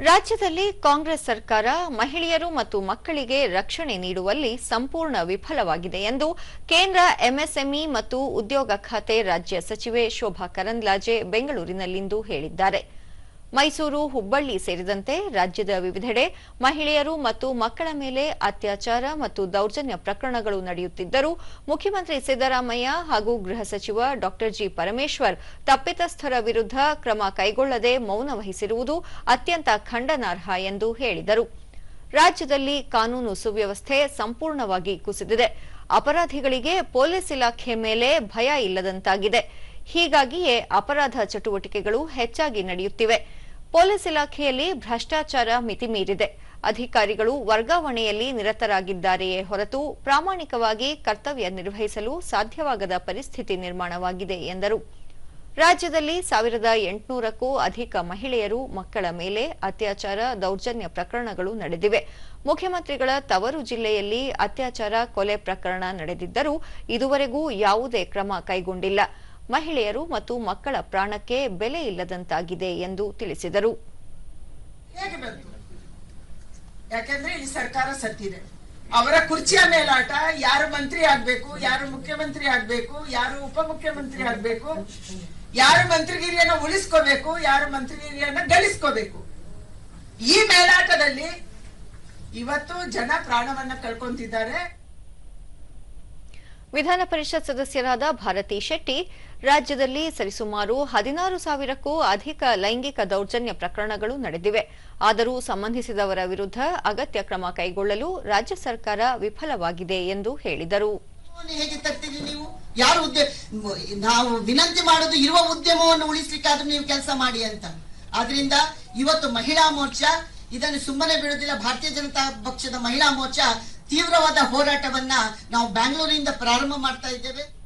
ರಾಜ್ಯದಲ್ಲಿ ಕಾಂಗ್ರೆಸ್ ಸರ್ಕಾರ ಮಹಿಳೆಯರು ಮತ್ತು ಮಕ್ಕಳಿಗೆ ರಕ್ಷಣೆ ನೀಡುವಲ್ಲಿ ಸಂಪೂರ್ಣ ವಿಫಲವಾಗಿದೆ ಎಂದು ಕೇಂದ್ರ ಎಂಎಸ್ಎಂಇ ಮತ್ತು ಉದ್ಯೋಗ ಖಾತೆ ರಾಜ್ಯ ಸಚಿವೆ ಶೋಭಾ ಕರಂದ್ಲಾಜೆ ಬೆಂಗಳೂರಿನಲ್ಲಿಂದು ಹೇಳಿದ್ದಾರೆ. ಮೈಸೂರು, ಹುಬ್ಬಳ್ಳಿ ಸೇರಿದಂತೆ ರಾಜ್ಯದ ವಿವಿಧೆಡೆ ಮಹಿಳೆಯರು ಮತ್ತು ಮಕ್ಕಳ ಮೇಲೆ ಅತ್ಯಾಚಾರ ಮತ್ತು ದೌರ್ಜನ್ಯ ಪ್ರಕರಣಗಳು ನಡೆಯುತ್ತಿದ್ದರೂ ಮುಖ್ಯಮಂತ್ರಿ ಸಿದ್ದರಾಮಯ್ಯ ಹಾಗೂ ಗೃಹ ಸಚಿವ ಡಾ ಜಿ ಪರಮೇಶ್ವರ್ ತಪ್ಪಿತಸ್ಥರ ವಿರುದ್ಧ ಕ್ರಮ ಕೈಗೊಳ್ಳದೆ ಮೌನ ವಹಿಸಿರುವುದು ಅತ್ಯಂತ ಖಂಡನಾರ್ಹ ಎಂದು ಹೇಳಿದರು. ರಾಜ್ಯದಲ್ಲಿ ಕಾನೂನು ಸುವ್ಯವಸ್ಥೆ ಸಂಪೂರ್ಣವಾಗಿ ಕುಸಿದಿದೆ. ಅಪರಾಧಿಗಳಿಗೆ ಪೊಲೀಸ್ ಇಲಾಖೆ ಮೇಲೆ ಭಯ ಇಲ್ಲದಂತಾಗಿದೆ. ಹೀಗಾಗಿಯೇ ಅಪರಾಧ ಚಟುವಟಿಕೆಗಳು ಹೆಚ್ಚಾಗಿ ನಡೆಯುತ್ತಿವೆ. ಪೊಲೀಸ್ ಇಲಾಖೆಯಲ್ಲಿ ಭ್ರಷ್ಟಾಚಾರ ಮಿತಿ ಮೀರಿದೆ ಅಧಿಕಾರಿಗಳು ವರ್ಗಾವಣೆಯಲ್ಲಿ ನಿರತರಾಗಿದ್ದಾರೆಯೇ ಹೊರತು ಪ್ರಾಮಾಣಿಕವಾಗಿ ಕರ್ತವ್ಯ ನಿರ್ವಹಿಸಲು ಸಾಧ್ಯವಾಗದ ಪರಿಸ್ಥಿತಿ ನಿರ್ಮಾಣವಾಗಿದೆ ಎಂದರು. ರಾಜ್ಯದಲ್ಲಿ ಸಾವಿರದ ಎಂಟುನೂರಕ್ಕೂ ಅಧಿಕ ಮಹಿಳೆಯರು ಮಕ್ಕಳ ಮೇಲೆ ಅತ್ಯಾಚಾರ, ದೌರ್ಜನ್ಯ ಪ್ರಕರಣಗಳು ನಡೆದಿವೆ. ಮುಖ್ಯಮಂತ್ರಿಗಳ ತವರು ಜಿಲ್ಲೆಯಲ್ಲಿ ಅತ್ಯಾಚಾರ ಕೊಲೆ ಪ್ರಕರಣ ನಡೆದಿದ್ದರೂ ಇದುವರೆಗೂ ಯಾವುದೇ ಕ್ರಮ ಕೈಗೊಂಡಿಲ್ಲ. ಮಹಿಳೆಯರು ಮತ್ತು ಮಕ್ಕಳ ಪ್ರಾಣಕ್ಕೆ ಬೆಲೆ ಇಲ್ಲದಂತಾಗಿದೆ ಎಂದು ತಿಳಿಸಿದರು. ಯಾಕೆಂದ್ರೆ ಇಲ್ಲಿ ಸರ್ಕಾರ ಸತ್ತಿದೆ. ಅವರ ಕುರ್ಚಿಯ ಮೇಲಾಟ, ಯಾರು ಮಂತ್ರಿ ಆಗ್ಬೇಕು, ಯಾರು ಮುಖ್ಯಮಂತ್ರಿ ಆಗ್ಬೇಕು, ಯಾರು ಉಪಮುಖ್ಯಮಂತ್ರಿ ಆಗ್ಬೇಕು, ಯಾರು ಮಂತ್ರಿಗಿರಿಯನ್ನ ಉಳಿಸ್ಕೋಬೇಕು, ಯಾರು ಮಂತ್ರಿಗಿರಿಯನ್ನ ಗಳಿಸ್ಕೋಬೇಕು. ಈ ಮೇಲಾಟದಲ್ಲಿ ಇವತ್ತು ಜನ ಪ್ರಾಣವನ್ನ ಕಳ್ಕೊಂತಿದ್ದಾರೆ. ವಿಧಾನ ಪರಿಷತ್ ಸದಸ್ಯರಾದ ಭಾರತಿ ಶೆಟ್ಟಿ, ರಾಜ್ಯದಲ್ಲಿ ಸರಿಸುಮಾರು ಹದಿನಾರು ಸಾವಿರಕ್ಕೂ ಅಧಿಕ ಲೈಂಗಿಕ ದೌರ್ಜನ್ಯ ಪ್ರಕರಣಗಳು ನಡೆದಿವೆ. ಆದರೂ ಸಂಬಂಧಿಸಿದವರ ವಿರುದ್ಧ ಅಗತ್ಯ ಕ್ರಮ ಕೈಗೊಳ್ಳಲು ರಾಜ್ಯ ಸರ್ಕಾರ ವಿಫಲವಾಗಿದೆ ಎಂದು ಹೇಳಿದರು. ನೀವು? ಯಾರು ನಾವು ವಿನಂತಿ ಮಾಡೋದು ಇರುವ ಉದ್ಯಮವನ್ನು ಉಳಿಸ್ಲಿಕ್ಕಾದ್ರೂ ನೀವು ಕೆಲಸ ಮಾಡಿ ಅಂತ. ಆದ್ರಿಂದ ಇವತ್ತು ಮಹಿಳಾ ಮೋರ್ಚಾ, ಇದನ್ನು ಸುಮ್ಮನೆ ಬಿಡುವುದಿಲ್ಲ ಭಾರತೀಯ ಜನತಾ ಪಕ್ಷದ ಮಹಿಳಾ ಮೋರ್ಚಾ ತೀವ್ರವಾದ ಹೋರಾಟವನ್ನ ನಾವು ಬ್ಯಾಂಗ್ಳೂರಿನಿಂದ ಪ್ರಾರಂಭ ಮಾಡ್ತಾ ಇದ್ದೇವೆ.